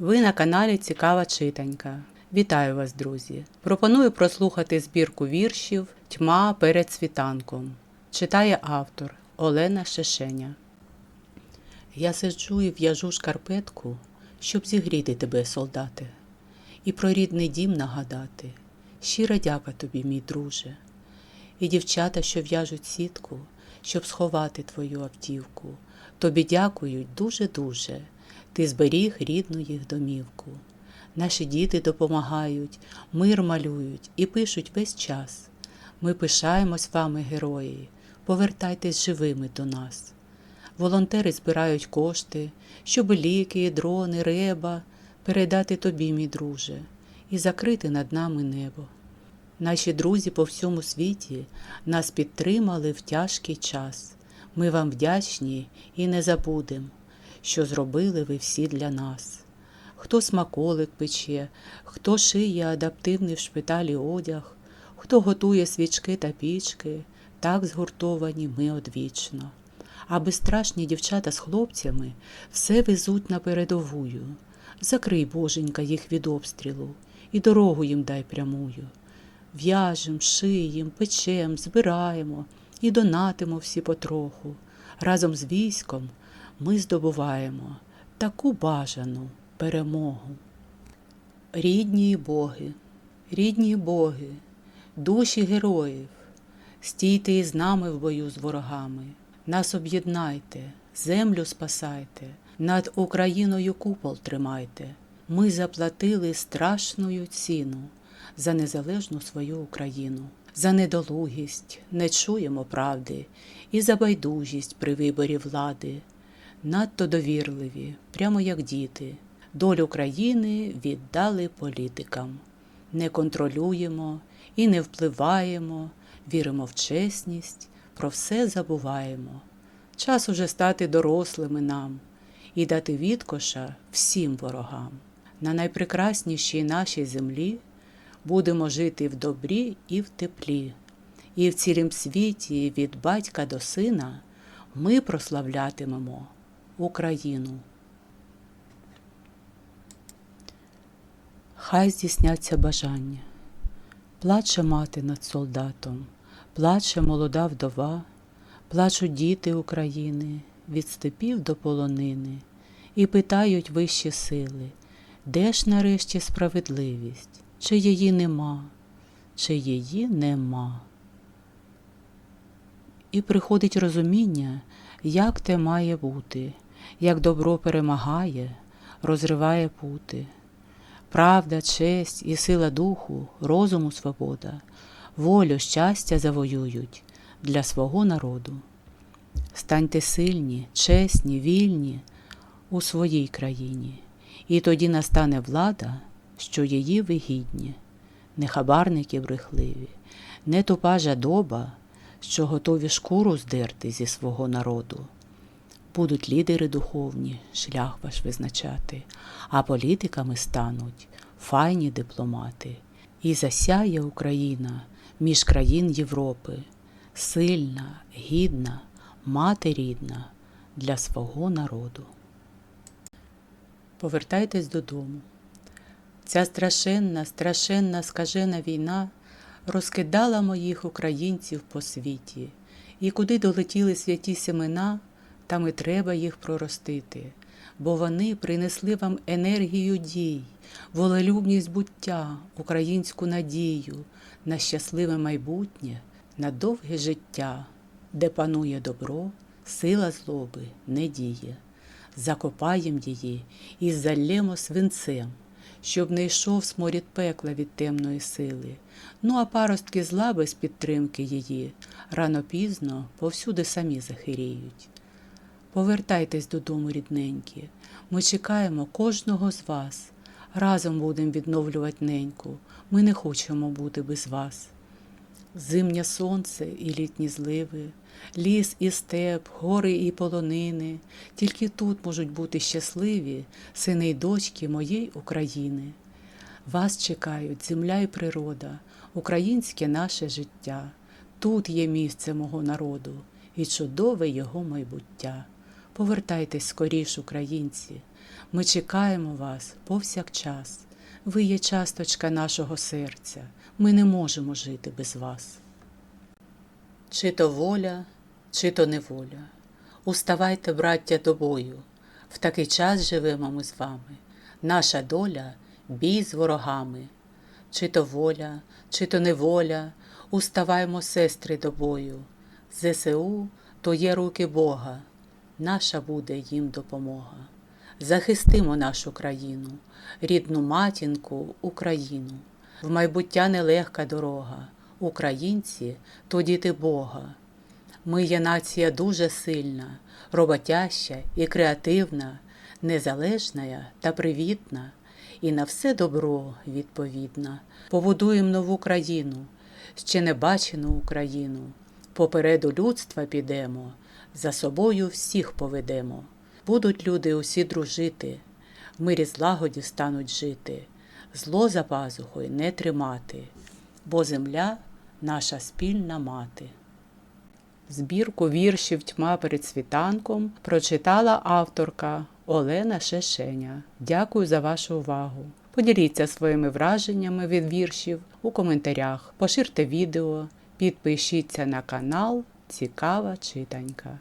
Ви на каналі Цікава Читанька. Вітаю вас, друзі! Пропоную прослухати збірку віршів Тьма перед світанком. Читає автор Олена Шешеня. Я сиджу і в'яжу шкарпетку, щоб зігріти тебе, солдате, і про рідний дім нагадати. Щира дяка тобі, мій друже, і дівчата, що в'яжуть сітку, щоб сховати твою автівку. Тобі дякують дуже-дуже. Ти зберіг рідну їх домівку. Наші діти допомагають, мир малюють і пишуть весь час. Ми пишаємось вами, герої, повертайтесь живими до нас. Волонтери збирають кошти, щоб ліки, дрони, реба передати тобі, мій друже, і закрити над нами небо. Наші друзі по всьому світі нас підтримали в тяжкий час. Ми вам вдячні і не забудем, що зробили ви всі для нас. Хто смаколик пече, хто шиє адаптивний в шпиталі одяг, хто готує свічки та пічки, так згуртовані ми одвічно. А безстрашні дівчата з хлопцями все везуть на передовую. Закрий, боженька, їх від обстрілу, і дорогу їм дай прямую. В'яжем, шиєм, печем, збираємо і донатимо всі потроху. Разом з військом ми здобуваємо таку бажану перемогу. Рідні боги, рідні боги, душі героїв, стійте із нами в бою з ворогами, нас об'єднайте, землю спасайте, над Україною купол тримайте. Ми заплатили страшною ціну за незалежну свою Україну, за недолугість не чуємо правди і за байдужість при виборі влади. Надто довірливі, прямо як діти, долю країни віддали політикам. Не контролюємо і не впливаємо, віримо в чесність, про все забуваємо. Час уже стати дорослими нам і дати відкоша всім ворогам. На найпрекраснішій нашій землі будемо жити в добрі і в теплі, і в цілім світі від батька до сина ми прославлятимемо Україну. Хай здійсняться бажання, плаче мати над солдатом, плаче молода вдова, плачуть діти України від степів до полонини і питають вищі сили, де ж нарешті справедливість, чи її нема, чи її нема. І приходить розуміння, як те має бути, як добро перемагає, розриває пути. Правда, честь і сила духу, розуму свобода, волю, щастя завоюють для свого народу. Станьте сильні, чесні, вільні у своїй країні, і тоді настане влада, що її вигідні, не хабарники брехливі, не тупа жадоба, що готові шкуру здерти зі свого народу. Будуть лідери духовні, шлях ваш визначати, а політиками стануть файні дипломати. І засяє Україна між країн Європи, сильна, гідна, мати рідна для свого народу. Повертайтесь додому. Ця страшенна, страшенна скажена війна розкидала моїх українців по світі, і куди долетіли святі семена, там і треба їх проростити, бо вони принесли вам енергію дій, волелюбність буття, українську надію на щасливе майбутнє, на довге життя, де панує добро, сила злоби не діє. Закопаєм її і залємо свинцем щоб не йшов сморід пекла від темної сили. Ну а паростки зла без підтримки її рано пізно повсюди самі захиріють. Повертайтесь додому, рідненькі, ми чекаємо кожного з вас. Разом будемо відновлювати неньку, ми не хочемо бути без вас. Зимнє сонце і літні зливи, ліс і степ, гори і полонини, тільки тут можуть бути щасливі сини й дочки моєї України. Вас чекають земля і природа, українське наше життя. Тут є місце мого народу і чудове його майбуття. Повертайтесь скоріш, українці, Ми чекаємо вас повсякчас. Ви є часточка нашого серця. Ми не можемо жити без вас. Чи то воля, чи то неволя. Уставайте, браття, до бою. В такий час живемо ми з вами. Наша доля бій з ворогами. Чи то воля, чи то неволя, уставаймо, сестри, до бою. ЗСУ то є руки Бога, наша буде їм допомога. Захистимо нашу країну, рідну матінку, Україну. В майбуття нелегка дорога. Українці то діти Бога. Ми є нація дуже сильна, роботяща і креативна, незалежна та привітна, і на все добро відповідна. Побудуємо нову країну, ще не бачену Україну. Попереду людства підемо, за собою всіх поведемо. Будуть люди усі дружити, в мирі злагоді стануть жити, зло за пазухою не тримати, бо земля наша спільна мати. Збірку віршів Тьма перед світанком прочитала авторка Олена Шешеня. Дякую за вашу увагу. Поділіться своїми враженнями від віршів у коментарях, поширте відео, підпишіться на канал Цікава читанька.